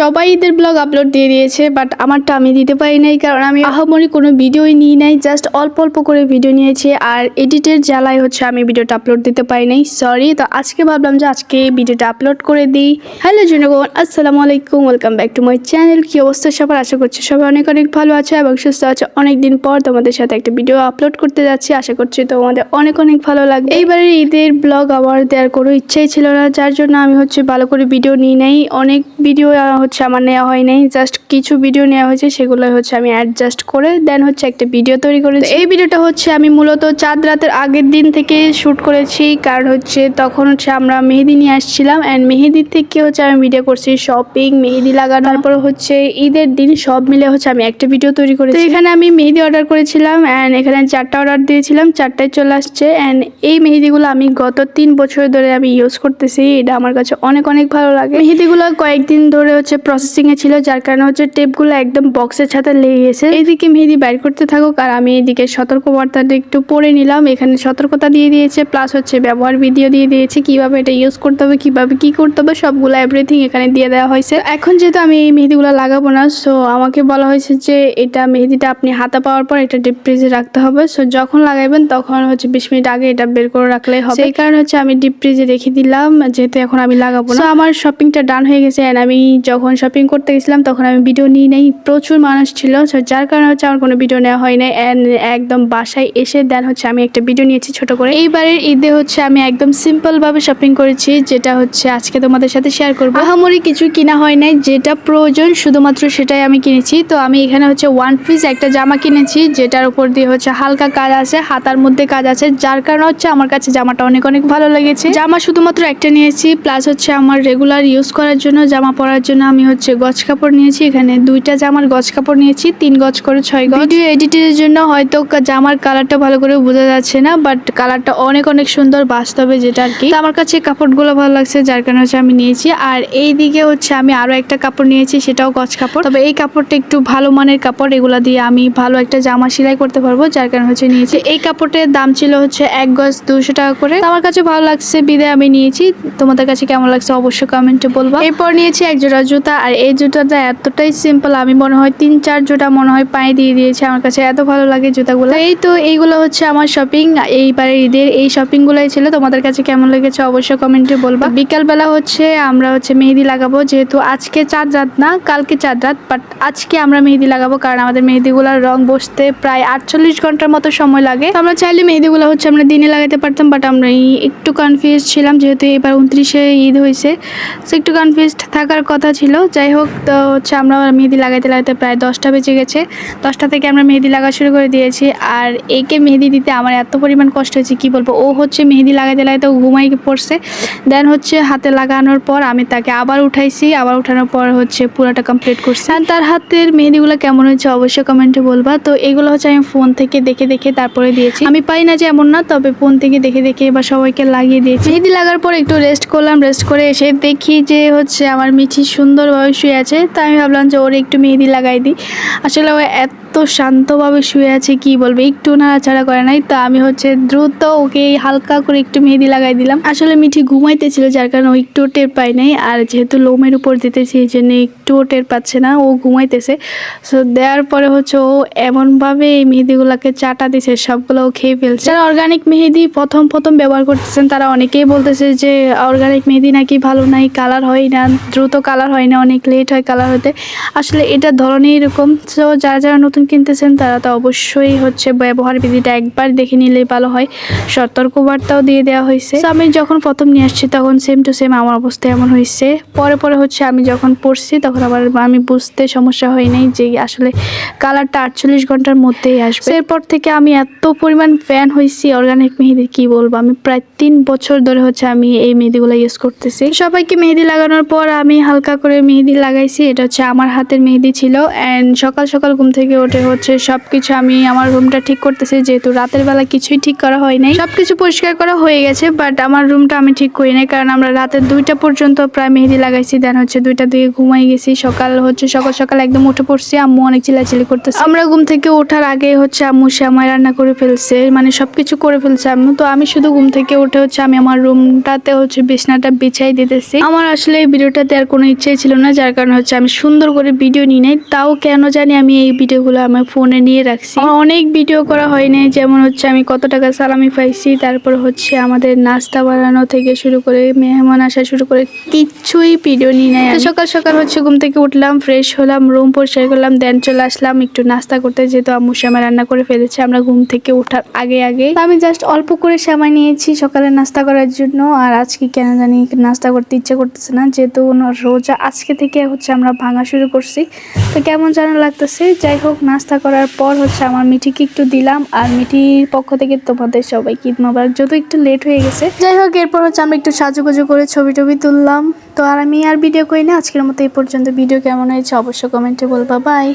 সবাই ঈদের blog upload দিয়ে দিয়েছে বাট আমারটা আমি দিতে পারি নাই, কারণ আমি আহামরি কোনো ভিডিওই নিই নাই জাস্ট অল্প অল্প করে ভিডিও নিয়েছি, আর এডিটের জ্বালায় হচ্ছে আমি ভিডিওটা আপলোড দিতে পারি নাই সরি তো আজকে ভাবলাম যে আজকে ভিডিওটা আপলোড করে দিই। হ্যালো জনগণ, আসসালামু আলাইকুম welcome back to my channel কি অবস্থা সবার? আশা করছি সবাই অনেক অনেক ভালো আছে এবং সুস্থ আছে। অনেক দিন পর তোমাদের সাথে একটা ভিডিও আপলোড করতে যাচ্ছি, আশা করছি তোমাদের অনেক অনেক ভালো লাগবে। এইবারের ঈদের ব্লগ আমার দেওয়ার কোনো ইচ্ছাই ছিল না, যার জন্য আমি হচ্ছে ভালো করে ভিডিও নিই নাই, অনেক ভিডিও হচ্ছে আমার নেওয়া হয় নাই জাস্ট কিছু ভিডিও নেওয়া হয়েছে, সেগুলো হচ্ছে আমি অ্যাডজাস্ট করে দেন হচ্ছে একটা ভিডিও তৈরি করেছি। এই ভিডিওটা হচ্ছে আমি মূলত চাঁদ রাতের আগের দিন থেকে শ্যুট করেছি, কারণ হচ্ছে তখন হচ্ছে আমরা মেহেদি নিয়ে আসছিলাম অ্যান্ড মেহেদি থেকে হচ্ছে আমি ভিডিও করছি শপিং মেহেদি লাগানো। তারপর হচ্ছে ঈদের দিন সব মিলে হচ্ছে আমি একটা ভিডিও তৈরি করেছি। এখানে আমি মেহেদি অর্ডার করেছিলাম অ্যান্ড এখানে চারটা অর্ডার দিয়েছিলাম, চারটায় চলে আসছে অ্যান্ড এই মেহেদিগুলো আমি গত তিন বছর ধরে আমি ইউজ করতেছি, এটা আমার কাছে অনেক অনেক ভালো লাগে। মেহেদিগুলো কয়েকদিন ধরে হচ্ছে প্রসেসিং এ ছিল, যার কারণে হচ্ছে টেপগুলো একদম বক্সের সাথে লেগে গেছে এইদিকে মেহেদি বাইর করতে থাকুক, আর আমি এইদিকে সতর্কবার্তাটা একটু পড়ে নিলাম। এখানে সতর্কতা দিয়ে দিয়েছে প্লাস হচ্ছে ব্যবহার ভিডিও দিয়ে দিয়েছে, কীভাবে এটা ইউজ করতে হবে, কীভাবে কি করতে হবে, সবগুলো এভরিথিং এখানে দিয়ে দেওয়া হয়েছে। এখন যেহেতু আমি এই মেহেদিগুলো লাগাবো না সো আমাকে বলা হয়েছে যে এটা মেহেদিটা আপনি হাতে পাওয়ার পর এটা ডিপ ফ্রিজে রাখতে হবে। সো যখন লাগাইবেন, তখন হচ্ছে বিশ মিনিট আগে এটা বের করে রাখলেই হবে। সেই কারণে হচ্ছে আমি ডিপ ফ্রিজে রেখে দিলাম, যেহেতু এখন আমি লাগাবো না। আমার শপিংটা ডান হয়ে গেছে অ্যান্ড আমি যখন শপিং করতে গেছিলাম, তখন আমি ভিডিও নিই নাই। প্রচুর মানুষ ছিল যার কারণে হচ্ছে আমার কোনো ভিডিও নেওয়া হয় নাই। একদম বাসায় এসে দেন হচ্ছে আমি একটা ভিডিও নিয়েছি ছোট করে। এইবারের ঈদে হচ্ছে আমি একদম সিম্পল ভাবে শপিং করেছি, যেটা হচ্ছে আজকে তোমাদের সাথে শেয়ার করব। আহামরি কিছু কিনা হয় নাই, যেটা প্রয়োজন শুধুমাত্র সেটাই আমি কিনেছি। তো আমি এখানে হচ্ছে ওয়ান পিস একটা জামা কিনেছি, যেটার উপর দিয়ে হচ্ছে হালকা কাজ আছে, হাতার মধ্যে কাজ আছে, যার কারণে হচ্ছে আমার কাছে জামাটা অনেক অনেক ভালো লেগেছে। জামা শুধুমাত্র একটা নিয়েছি প্লাস হচ্ছে আমার রেগুলার ইউজ করার জন্য, জামা পরার জন্য আমি হচ্ছে গজ কাপড় নিয়েছি এখানে দুইটা জামার গজ কাপড় নিয়েছি তিন গজ করে ছয় গজ ভিডিও এডিটের জন্য হয়তো জামার কালারটা ভালো করে বোঝা যাচ্ছে না বাট কালারটা অনেক অনেক সুন্দর বাস্তবে যেটা আর কি। আমার কাছে কাপড়গুলো ভালো লাগছে যার কারণে হচ্ছে আমি নিয়েছি। আর এই দিকে হচ্ছে আমি আরও একটা কাপড় নিয়েছি সেটাও গজ কাপড়। তবে এই কাপড়টা একটু ভালো মানের কাপড় এগুলা দিয়ে আমি ভালো একটা জামা সেলাই করতে পারব যার কারণে হচ্ছে নিয়েছি। এই কাপড়টার দাম ছিল হচ্ছে এক গজ দুশো টাকা করে। আমার কাছে ভালো লাগছে বিদে আমি নিয়েছি। তোমাদের কাছে কেমন লাগছে অবশ্যই কমেন্টে বলব। এরপর নিয়েছি এক জোড়া জুতা আর এই জুতাটা এতটাই সিম্পল আমি মনে হয় তিন, চার জোড়া মনে হয় পায়ে দিয়ে দিয়েছে। আমার কাছে এত ভালো লাগে জুতাগুলো। এই তো এইগুলো হচ্ছে আমার শপিং এইবারে ঈদের এই শপিং গুলাই ছিল। তোমাদের কাছে কেমন লেগেছে অবশ্যই কমেন্টে বলবা। বিকালবেলা হচ্ছে আমরা হচ্ছে মেহেদি লাগাবো, যেহেতু আজকে চার রাত না, কালকে চার রাত বাট আজকে আমরা মেহেদি লাগাবো কারণ আমাদের মেহেদিগুলোর রং বসতে প্রায় আটচল্লিশ ঘণ্টার মতো সময় লাগে। আমরা চাইলে মেহেদিগুলো হচ্ছে আমরা দিনে লাগাতে পারতাম বাট আমরা একটু কনফিউজ ছিলাম, যেহেতু এবার উনত্রিশে ঈদ হয়েছে। সো একটু কনফিউজ থাকার কথা ছিল। যাই হোক, তো হচ্ছে আমরা মেহেদি লাগাইতে লাগাইতে প্রায় দশটা বেজে গেছে। দশটা থেকে আমরা মেহেদি লাগা শুরু করে দিয়েছি। আর একে মেহেদি দিতে আমার এত পরিমাণ কষ্ট হয়েছে, কি বলব? ও হচ্ছে মেহেদি লাগাইতে লাগাইতে ও ঘুমাই পড়ছে। দেন হচ্ছে হাতে লাগানোর পর আমি তাকে আবার উঠাইছি। আবার উঠানোর পর হচ্ছে পুরোটা কমপ্লিট করছি। আর তার হাতের মেহেদিগুলো কেমন হয়েছে অবশ্যই কমেন্টে বলবা। তো এগুলো হচ্ছে আমি ফোন থেকে দেখে দেখে তারপরে দিয়েছি। আমি পাই না যে এমন না, তবে ফোন থেকে দেখে দেখে বা সবাইকে লাগিয়ে দিয়েছি। মেহেদি লাগার পর একটু রেস্ট করলাম। রেস্ট করে এসে দেখি যে হচ্ছে আমার মিঠি সুন্দরভাবে শুয়ে আছে, তাই আমি ভাবলাম যে ওর একটু মেহেদি লাগাই দিই। আসলে ও এত শান্তভাবে শুয়ে আছে, কি বলবে? একটু নাড়াচাড়া করে নাই, তো আমি হচ্ছে দ্রুত ওকে হালকা করে একটু মেহেদি লাগাই দিলাম। আসলে মিঠি ঘুমাইতেছিল যার কারণে ও একটু টের পাই নাই, আর যেহেতু লোমের উপর দিতেছি, এই জন্য একটুও টের পাচ্ছে না, ও ঘুমাইতেছে। সো দেওয়ার পরে হচ্ছে ও এমনভাবে এই মেহেদিগুলোকে চাটা দিছে, সবগুলো ও খেয়ে ফেলছে। যারা অর্গানিক মেহেদি প্রথম প্রথম ব্যবহার করতেছেন, তারা অনেকেই বলতেছে যে অর্গানিক মেহেদি নাকি ভালো নাই কালার হয় না, দ্রুত কালার হয় না, অনেক লেট হয় কালার হতে। আসলে এটা ধরনের এরকম। সো যারা যারা নতুন কিনতেছেন, তারা তো অবশ্যই হচ্ছে ব্যবহার বিধিটা একবার দেখে নিলেই ভালো হয়। সতর্কবার্তাও দিয়ে দেওয়া হয়েছে। আমি যখন প্রথম নিয়ে আসছি, তখন সেম টু সেম আমার অবস্থা এমন হয়েছে। পরে পরে হচ্ছে আমি যখন পড়ছি, তখন আবার আমি বুঝতে সমস্যা হয় নাই যে আসলে কালারটা আটচল্লিশ ঘণ্টার মধ্যেই আসবে। এরপর থেকে আমি এত পরিমাণ ফ্যান হয়েছি অর্গানিক মেহেদি, কি বলব? আমি প্রায় তিন বছর ধরে হচ্ছে আমি এই মেহেদিগুলো ইউজ করতেছি। সবাইকে মেহেদি লাগানোর পর আমি হালকা করে মেহেদি লাগাইছি। এটা হচ্ছে আমার হাতের মেহেদি ছিল। অ্যান্ড সকাল সকাল ঘুম থেকে উঠে সাথে হচ্ছে সবকিছু আমি আমার রুমটা ঠিক করতেছি, যেহেতু রাতের বেলা কিছুই ঠিক করা হয় নাই। সবকিছু পরিষ্কার করা হয়ে গেছে বাট আমার রুমটা আমি ঠিক করি নাই, কারণ আমরা রাতের দুইটা পর্যন্ত প্রায় মেহেদি লাগাইছি দেন হচ্ছে দুইটা দিকে ঘুমাই গেছি। সকাল হচ্ছে সকাল সকাল একদম উঠে পড়ছি, আম্মু অনেক চিলাচিলি করতেছে। আমরা ঘুম থেকে ওঠার আগে হচ্ছে আম্মু শ্যামাই রান্না করে ফেলছে মানে সবকিছু করে ফেলছে আম্মু। তো আমি শুধু ঘুম থেকে উঠে হচ্ছে আমি আমার রুমটাতে হচ্ছে বিছনাটা বিছাই দিতেছি। আমার আসলে এই ভিডিওটাতে আর কোনো ইচ্ছাই ছিল না, যার কারণে হচ্ছে আমি সুন্দর করে ভিডিও নিই নাই। তাও কেন জানি আমি এই ভিডিওগুলো আমার ফোনে নিয়ে রাখছি। অনেক ভিডিও করা হয়নি, যেমন হচ্ছে আমি কত টাকা সালামি পাইছি, তারপর হচ্ছে আমাদের নাস্তা বানানো থেকে শুরু করে মেহমান আসা শুরু করে কিচ্ছুই ভিডিও আমি। তো সকাল সকাল হচ্ছে ঘুম থেকে উঠলাম ফ্রেশ হলাম রুম পরিষ্কার করলাম দেন চলে আসলাম একটু নাস্তা করতে, যেহেতু আম্মু শ্যামা রান্না করে ফেলেছে, আমরা ঘুম থেকে ওঠার আগে আগে। আমি জাস্ট অল্প করে শ্যামাই নিয়েছি সকালে নাস্তা করার জন্য, আর আজকে কেন জানি নাস্তা করতে ইচ্ছে করতেছে না, যেহেতু রোজা আজকে থেকে হচ্ছে আমরা ভাঙা শুরু করছি। তো কেমন যেন লাগতেছে, যাই হোক নাস্তা করার পর হচ্ছে আমার মিঠিকে একটু দিলাম, আর মিঠির পক্ষ থেকে তোমাদের সবাই ঈদ মোবারক। যত একটু লেট হয়ে গেছে। যাই হোক, এরপর হচ্ছে আমি একটু সাজুগুজু করে ছবি টবি তুললাম। তো আর আমি আর ভিডিও করি না, আজকের মতো এই পর্যন্ত। ভিডিও কেমন হয়েছে অবশ্যই কমেন্টে বলবা। বাই